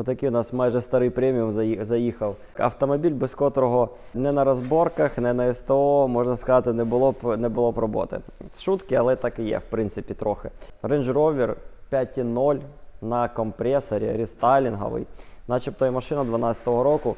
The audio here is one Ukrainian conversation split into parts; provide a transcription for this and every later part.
Отакий у нас майже старий преміум заїхав. Автомобіль, без котрого не на розборках, не на СТО, можна сказати, не було б не було б роботи. Шутки, але так і є, в принципі, трохи. Range Rover 5.0 на компресорі, рестайлінговий. Начебто і машина 12-го року.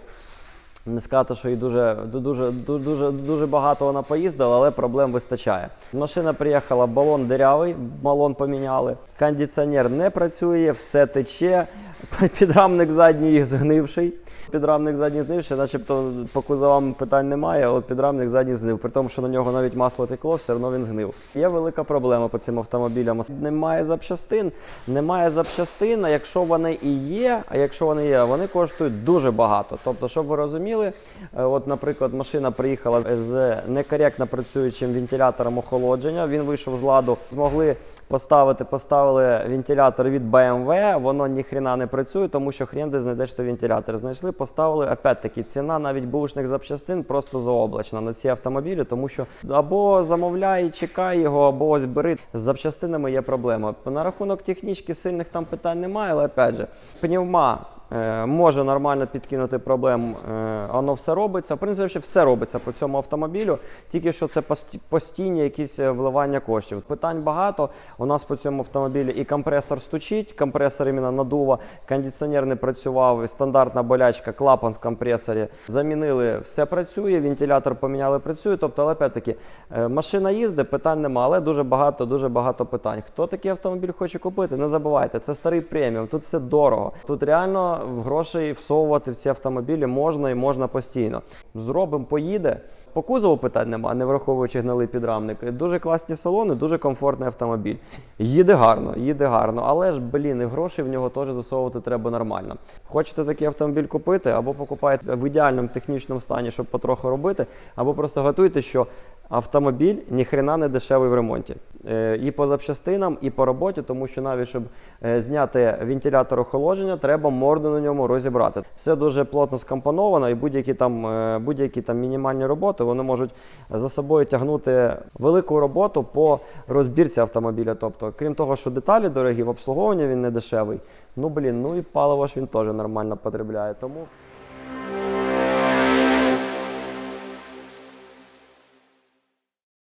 Не сказати, що дуже, дуже, дуже, дуже, дуже багато вона поїздила, але проблем вистачає. Машина приїхала, балон дирявий, балон поміняли. Кондиціонер не працює, все тече. Підрамник задній згнивший. Підрамник задній згнивший, начебто по кузовам питань немає, але підрамник задній згнив. При тому, що на нього навіть масло текло, все одно він згнив. Є велика проблема по цим автомобілям. Немає запчастин, немає запчастин. А якщо вони і є, а якщо вони є, вони коштують дуже багато. Тобто, щоб ви розуміли, е, от, наприклад, машина приїхала з некоректно працюючим вентилятором охолодження. Він вийшов з ладу, змогли поставити, поставили вентилятор від BMW, воно ніхрена не працює, тому що хрен де знайдеш той вентилятор. Знайшли, поставили. Опять-таки, ціна навіть бушних запчастин просто заоблачна на ці автомобілі, тому що або замовляй, чекай його, або ось бери. З запчастинами є проблема. На рахунок технічки сильних там питань немає, але опять же, пневма. Е, Може нормально підкинути проблем, е, воно все робиться. В принципі, все робиться по цьому автомобілю, тільки що це постійні якісь е, вливання коштів. Питань багато. У нас по цьому автомобілі і компресор стучить, компресор іменно надува, кондиціонер не працював, стандартна болячка, клапан в компресорі. Замінили, все працює, вентилятор поміняли, працює. Тобто, але опять-таки, машина їздить, питань нема, але дуже багато, дуже багато питань. Хто такий автомобіль хоче купити? Не забувайте, це старий преміум, тут все дорого. Тут реально грошей всовувати в ці автомобілі можна і можна постійно. Зробимо, поїде. По кузову питань нема, не враховуючи гнилий підрамник. Дуже класні салони, дуже комфортний автомобіль. Їде гарно, їде гарно, але ж, блін, і грошей в нього теж засовувати треба нормально. Хочете такий автомобіль купити, або покупаєте в ідеальному технічному стані, щоб потроху робити, або просто готуйте, що автомобіль ніхрена не дешевий в ремонті. Е, І по запчастинам, і по роботі, тому що навіть щоб е, зняти вентилятор охолодження, треба морду на ньому розібрати. Все дуже плотно скомпоновано, і будь-які там, е, будь-які там мінімальні роботи вони можуть за собою тягнути велику роботу по розбірці автомобіля. Тобто, крім того, що деталі дорогі, в обслуговуванні він не дешевий. Ну блін, ну і паливо ж він теж нормально потребляє. Тому.